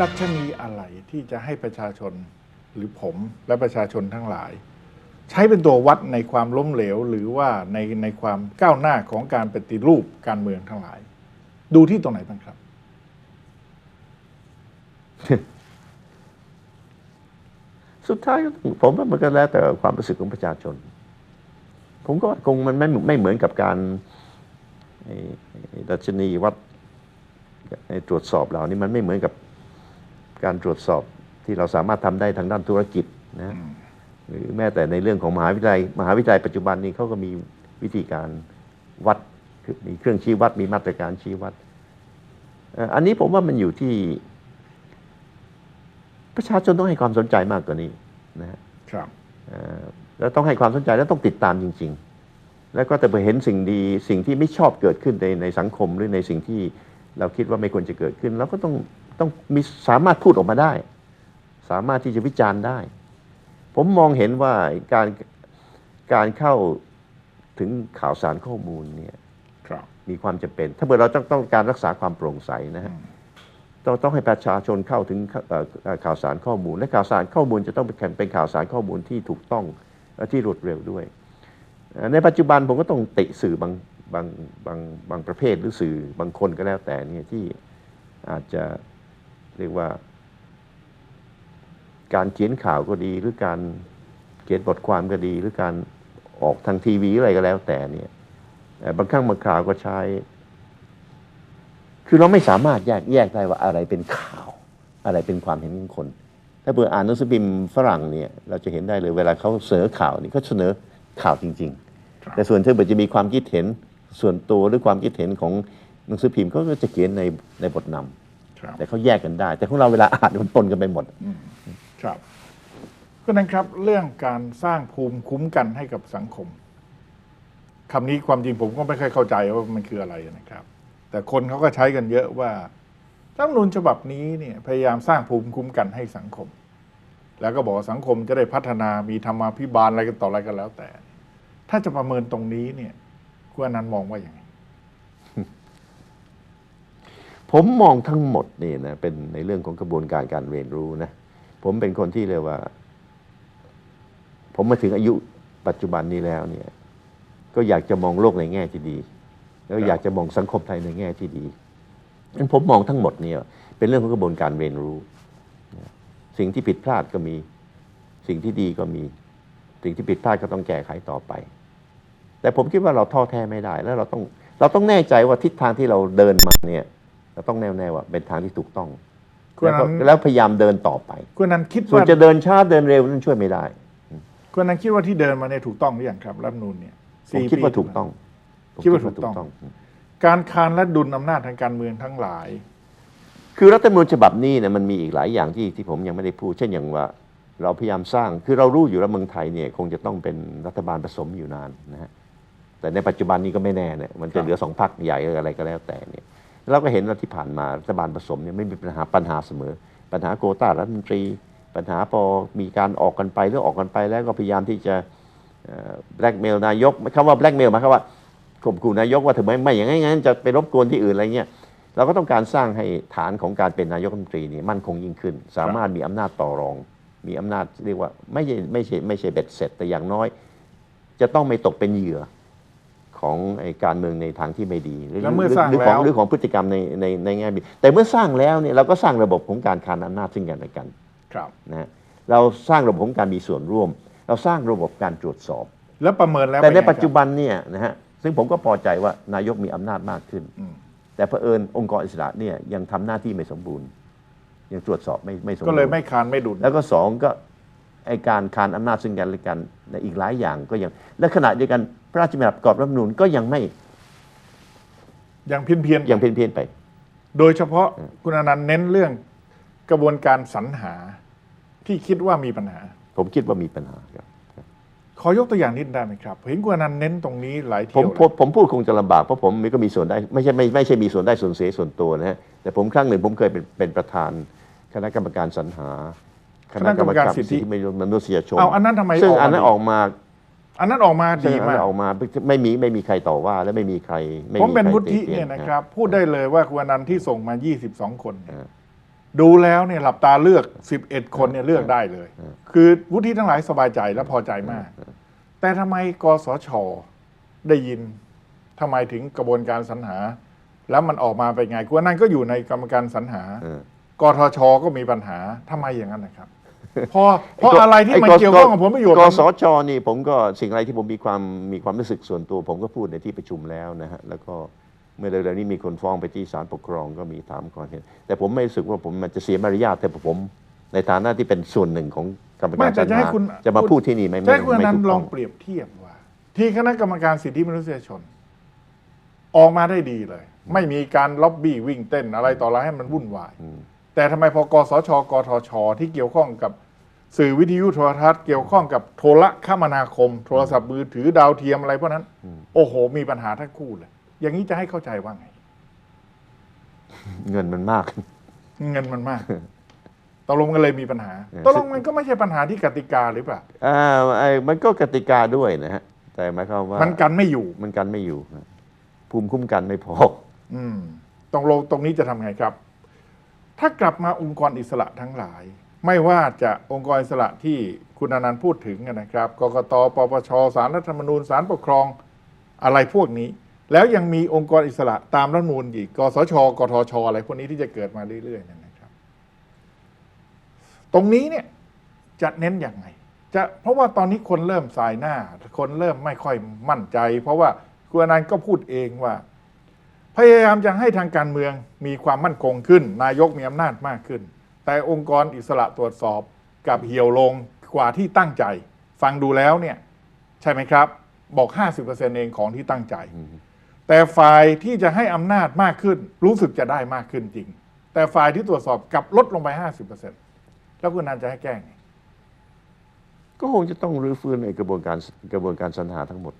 ดัชนีอะไรที่จะให้ประชาชนหรือผมและประชาชนทั้งหลาย ใช้เป็นตัววัดในความล้มเหลว หรือว่าในในความก้าวหน้าของการปฏิรูปการเมืองทั้งหลาย ดูที่ตรงไหนบ้างครับ สุดท้ายก็ผมว่ามันก็แล้วแต่ความรู้สึกของประชาชน ผมก็คงมันไม่ไม่เหมือนกับการดัชนีวัดไอ้ตรวจสอบเหล่านี้มันไม่เหมือนกับ การตรวจสอบที่เราสามารถทำได้ทางด้านธุรกิจนะหรือแม้แต่ในเรื่องของมหาวิทยาลัย มหาวิทยาลัยปัจจุบันนี้เขาก็มีวิธีการวัดคือมีเครื่องชี้วัดมีมาตรการชี้วัดเอ่ออันนี้ผมว่ามันอยู่ที่ ประชาชนต้องให้ความสนใจมากกว่านี้นะฮะครับเอ่อแล้วต้องให้ความสนใจแล้วต้องติดตามจริง ๆ แล้วก็แต่พอเห็นสิ่งดีสิ่งที่ไม่ชอบเกิดขึ้นในในสังคมหรือในสิ่งที่เราคิดว่าไม่ควรจะเกิดขึ้นเราก็ต้อง ต้องมีสามารถพูดออกมาได้ สามารถที่จะวิจารณ์ได้ ผมมองเห็นว่าการการเข้าถึงข่าวสารข้อมูลเนี่ยครับมีความจำเป็น ถ้าเกิดเราต้องต้องการรักษาความโปร่งใสนะฮะต้องต้องให้ประชาชนเข้าถึงเอ่อเอ่อข่าวสารข้อมูล และข่าวสารข้อมูลจะต้องเป็นเป็นข่าวสารข้อมูลที่ถูกต้องและที่รวดเร็วด้วยเอ่อในปัจจุบันผมก็ต้องติสื่อบางบางบางบางประเภทหรือสื่อบางคนก็แล้วแต่เนี่ยที่อาจจะ เรียกว่า การเขียนข่าวก็ดีหรือการเขียนบทความก็ดี หรือการออกทางทีวีอะไรก็แล้วแต่เนี่ยเอ่อบางครั้งบางคราวก็ใช้ คือเราไม่สามารถแยกแยกได้ว่าอะไรเป็นข่าว อะไรเป็นความเห็นของคน ถ้าเผื่ออ่านหนังสือพิมพ์ฝรั่งเนี่ย เราจะเห็นได้เลยเวลาเขาเสนอข่าวนี่เขาเสนอข่าวจริงครับๆแต่ส่วนถ้าเผื่อจะมีความคิดเห็นส่วนตัวหรือความคิดเห็นของหนังสือพิมพ์เขาก็จะเขียนในในบทนำ ครับแต่เขาแยกกันได้ แต่ของเราเวลาอ่านมันปนกันไปหมด ครับก็นั้นครับเรื่องการสร้างภูมิคุ้มกันให้กับสังคมคำนี้ความจริงผมก็ไม่ค่อยเข้าใจว่ามันคืออะไรนะครับ แต่คนเขาก็ใช้กันเยอะว่ารัฐธรรมนูญฉบับนี้เนี่ยพยายามสร้างภูมิคุ้มกันให้สังคม แล้วก็บอกว่าสังคมจะได้พัฒนามีธรรมาภิบาลอะไรกันต่ออะไรกันแล้วแต่ ถ้าจะประเมินตรงนี้เนี่ยคุณอนันต์มองว่าอย่างไง ผมมองทั้งหมดนี่นะเป็นในเรื่องของกระบวนการการเรียนรู้นะผมเป็นคนที่เรียกว่า ผมมาถึงอายุปัจจุบันนี้แล้วเนี่ย ก็อยากจะมองโลกในแง่ที่ดี แล้วอยากจะมองสังคมไทยในแง่ที่ดีงั้นผมมองทั้งหมดเนี่ย เป็นเรื่องของกระบวนการเรียนรู้ สิ่งที่ผิดพลาดก็มี สิ่งที่ดีก็มี สิ่งที่ผิดพลาดก็ต้องแก้ไขต่อไป แต่ผมคิดว่าเราท้อแท้ไม่ได้ แล้วเราต้องเราต้องแน่ใจว่าทิศทางที่เราเดินมาเนี่ย เราต้องแน่วแน่ว่าเป็นทางที่ถูกต้องคุณแล้วก็อนันต์ แล้วพยายามเดินต่อไป คุณอนันต์คิดส่วนว่าจะเดินช้าเดินเร็วนั้นช่วยไม่ได้ คุณอนันต์คิดว่าที่เดินมาเนี่ยถูกต้องหรือยังครับรัฐธรรมนูญเนี่ยผมสี่คิดว่าปี ถูกต้องผมคิดว่าถูกต้อง การคานและดุลอำนาจทางการเมืองทั้งหลาย คือรัฐธรรมนูญฉบับนี้เนี่ยมันมีอีกหลายอย่างที่ที่ผมยังไม่ได้พูด เช่นอย่างว่าเราพยายามสร้างคือเรารู้อยู่แล้วเมืองไทยเนี่ยคงจะต้องเป็นรัฐบาลผสมอยู่นานนะฮะแต่ในปัจจุบันนี้ก็ไม่แน่เนี่ยมันครัจะบเหลือสองพรรคใหญ่อะไรก็แล้วแต่เนี่ย เราก็เห็นว่าที่ผ่านมารัฐบาลผสมเนี่ยไม่มีปัญหาปัญหาเสมอ ปัญหาโควต้ารัฐมนตรี ปัญหาพอมีการออกกันไปหรือออกกันไปแล้วก็พยายามที่จะแบล็กเมลนายกคำว่าแบล็กเมลหมายความว่าข่มขู่นายกว่าถึงไม่ไม่อย่างนั้นจะไปรบกวนที่อื่นอะไรเงี้ยเราก็ต้องการสร้างให้ฐานของการเป็นนายกรัฐมนตรีนี่มั่นคงยิ่งขึ้น สามารถมีอำนาจต่อรอง มีอำนาจเรียกว่าไม่ใช่ไม่ใช่ไม่ใช่เบ็ดเสร็จแต่อย่างน้อย จะต้องไม่ตกเป็นเหยื่อ ของไอ้การเมืองในทางที่ไม่ดีหรือแล้วเมื่อหรืสร้างหรือของแล้วหรือของพฤติกรรมในในในแง่ดีแต่เมื่อสร้างแล้วเนี่ยเราก็สร้างระบบของการคานอำนาจซึ่งกันและกันครับนะฮะเราสร้างระบบของการมีส่วนร่วม เราสร้างระบบการตรวจสอบ แล้วประเมินแล้วแต่ในเป็ไงครับปัจจุบันเนี่ยนะฮะซึ่งผมก็พอใจว่านายกมีอำนาจมากขึ้นอืมแต่เผอิญองค์กรอิสระเนี่ยยังทำหน้าที่ไม่สมบูรณ์ ยังตรวจสอบไม่ไม่สมบูรณ์ก็เลยไม่คานไม่ดุลแล้วก็สองก็ไอการคานอำนาจซึ่งกันและกันในอีกหลายอย่างก็ยังและขณะเดียวกัน พระราชบัญญัติประกอบรัฐธรรมนูญก็ยังไม่ยังเพี้ยนเพียนๆยังเพี้ยนเพียนๆไป โดยเฉพาะคุณอนันต์เน้นเรื่องกระบวนการสรรหาที่คิดว่ามีปัญหา ผมคิดว่ามีปัญหาครับขอยกตัวอย่างนิดได้ไหมครับเห็นคุณอนันต์เน้นตรงนี้หลายผเที่มยวผมผมพูดคงจะลำบากเพราะผมก็มีส่วนได้ไม่ใช่ไม่ไม่ใช่มีส่วนได้ส่วนเสียส่วนตัวนะฮะแต่ผมครั้งหนึ่งผมเคยเป็นเป็นประธาน คณะกรรมการสรรหา คณะกรรมการสิทธิมนุษยชนเอาอันนั้นทำไมซึ่งออกมาอันนั้นดีออกมา อันนั้นออกมาซึ่งดีอันมานั้กนออกมาไม่มีไม่มีใครต่อว่าและไม่มีใครไผมเป็นใครวุฒิติเนี่ยตีนะครับ พูดได้เลยว่าคุณอนันต์ที่ส่งมา 22 คนเนี่ยอ่าดูแล้วเนี่ยหลับตาเลือก 11 คนเนี่ยเลือกได้เลย คือวุฒิทั้งหลายสบายใจและพอใจมาก แต่ทำไมกสชได้ยินทำไมถึงกระบวนการสรรหา แล้วมันออกมาเป็นไงกูว่านั่นก็อยู่ในกรรมการสรรหาเออกทชก็มีปัญหาทำไมอย่างนั้นนะครับเพราะเพราะอะไรที่มันกเกี่ยวข้องกับผลประโยชน์กมันสชนี่ผมก็สิ่งอะไรที่ผมมีความมีความรู้สึกส่วนตัว ผมก็พูดในที่ประชุมแล้วนะฮะแล้วก็เมื่อเร็วๆนี้มีคนฟ้องไปที่ศาลปกครองก็มีถามก่อนเห็น แต่ผมไม่รู้สึกว่าผมมันจะเสียมารยาทแต่ผม ในฐานะที่เป็นส่วนหนึ่งของกรรมไม่การสแต่รรจะให้หาคุณจะมาพูดที่นี่ไม่จะไม่ให้คุณอไม่นันถูกต์ลต้อองงเปรียบเทียบว่า ที่คณะกรรมการสิทธิมนุษยชน ออกมาได้ดีเลย ไม่มีการล็อบบี้วิ่งเต้นอะไรต่ออะไรให้มันวุ่นวาย แต่ทำไมพอกสชกทช ที่เกี่ยวข้องกับสื่อวิทยุโทรทัศน์เกี่ยวข้องกับโทรคมนาคม โทรศัพท์มือถือดาวเทียมอะไรพวกนั้น โอ้โห มีปัญหาทั้งคู่เลย อย่างนี้จะให้เข้าใจว่าไง เงินมันมาก เงินมันมากตกลงกันเลยมีปัญหาเออตกลงมันก็ไม่ใช่ปัญหาที่กติกาหรือเปล่าอ่าไอ้มันก็กติกาด้วยนะฮะ แต่หมายความว่า มันกันไม่อยู่ มันกันไม่อยู่นะภูมิคุ้มกันไม่พอ อืมตรงลงตรงนี้จะทำไงครับ ถ้ากลับมาองค์กรอิสระทั้งหลาย ไม่ว่าจะองค์กรอิสระที่คุณอนันต์พูดถึงนะครับกกตปปชสารรัฐธรรมนูญสารปกครองอะไรพวกนี้ แล้วยังมีองค์กรอิสระตามรัฐมนูญอีกกสชกทชอะไรพวกนี้ที่จะเกิดมาเรื่อยๆนี่ยนะครับ ตรงนี้เนี่ยจะเน้นอย่างไงจะเพราะว่าตอนนี้คนเริ่มสายหน้า คนเริ่มไม่ค่อยมั่นใจ เพราะว่าคุณอนันต์ก็พูดเองว่า พยายามจะให้ทางการเมืองมีความมั่นคงขึ้น นายกมีอำนาจมากขึ้น แต่องค์กรอิสระตรวจสอบกับเหี่ยวลงกว่าที่ตั้งใจ ฟังดูแล้วเนี่ยใช่ไหมครับ บอก 50%เองของที่ตั้งใจ แต่ฝ่ายที่จะให้อำนาจมากขึ้น รู้สึกจะได้มากขึ้นจริง แต่ฝ่ายที่ตรวจสอบกลับลดลงไป 50%แล้วคุณนันจะให้แก้ไงก็คงจะต้องรื้อฟื้นในกระบวนการกระบวนการสรรหาทั้งหมด